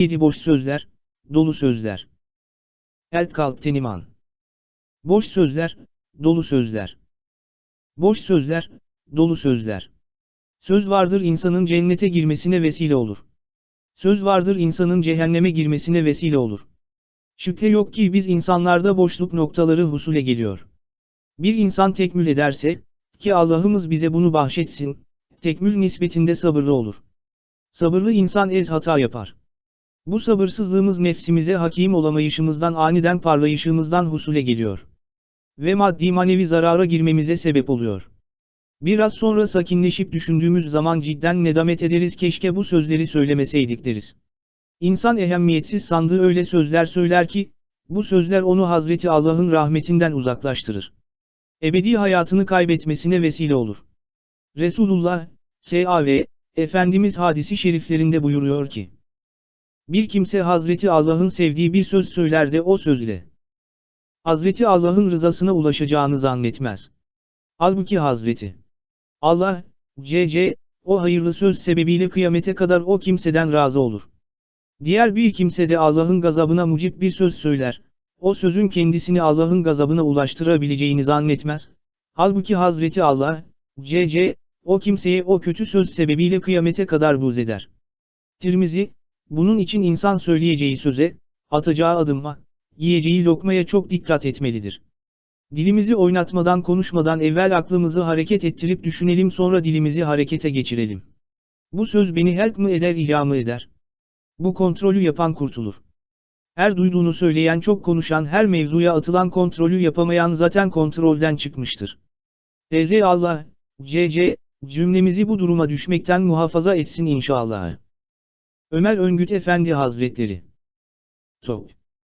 7 boş sözler, dolu sözler. El kalp teniman. Boş sözler, dolu sözler. Boş sözler, dolu sözler. Söz vardır insanın cennete girmesine vesile olur. Söz vardır insanın cehenneme girmesine vesile olur. Şüphe yok ki biz insanlarda boşluk noktaları husule geliyor. Bir insan tekmül ederse, ki Allah'ımız bize bunu bahşetsin, tekmül nispetinde sabırlı olur. Sabırlı insan ez hata yapar. Bu sabırsızlığımız nefsimize hakim olamayışımızdan aniden parlayışımızdan husule geliyor. Ve maddi manevi zarara girmemize sebep oluyor. Biraz sonra sakinleşip düşündüğümüz zaman cidden nedamet ederiz keşke bu sözleri söylemeseydik deriz. İnsan ehemmiyetsiz sandığı öyle sözler söyler ki, bu sözler onu Hazreti Allah'ın rahmetinden uzaklaştırır. Ebedi hayatını kaybetmesine vesile olur. Resulullah, S.A.V. Efendimiz hadisi şeriflerinde buyuruyor ki, bir kimse Hazreti Allah'ın sevdiği bir söz söyler de o sözle, Hazreti Allah'ın rızasına ulaşacağını zannetmez. Halbuki Hazreti Allah, C.C., o hayırlı söz sebebiyle kıyamete kadar o kimseden razı olur. Diğer bir kimse de Allah'ın gazabına mucip bir söz söyler, o sözün kendisini Allah'ın gazabına ulaştırabileceğini zannetmez. Halbuki Hazreti Allah, C.C., o kimseye o kötü söz sebebiyle kıyamete kadar buz eder. Tirmizi, bunun için insan söyleyeceği söze, atacağı adıma, yiyeceği lokmaya çok dikkat etmelidir. Dilimizi oynatmadan konuşmadan evvel aklımızı hareket ettirip düşünelim sonra dilimizi harekete geçirelim. Bu söz beni help mı eder ihya mı eder? Bu kontrolü yapan kurtulur. Her duyduğunu söyleyen çok konuşan her mevzuya atılan kontrolü yapamayan zaten kontrolden çıkmıştır. Tz Allah, cc, cümlemizi bu duruma düşmekten muhafaza etsin inşallah. Ömer Öngüt Efendi Hazretleri. Sok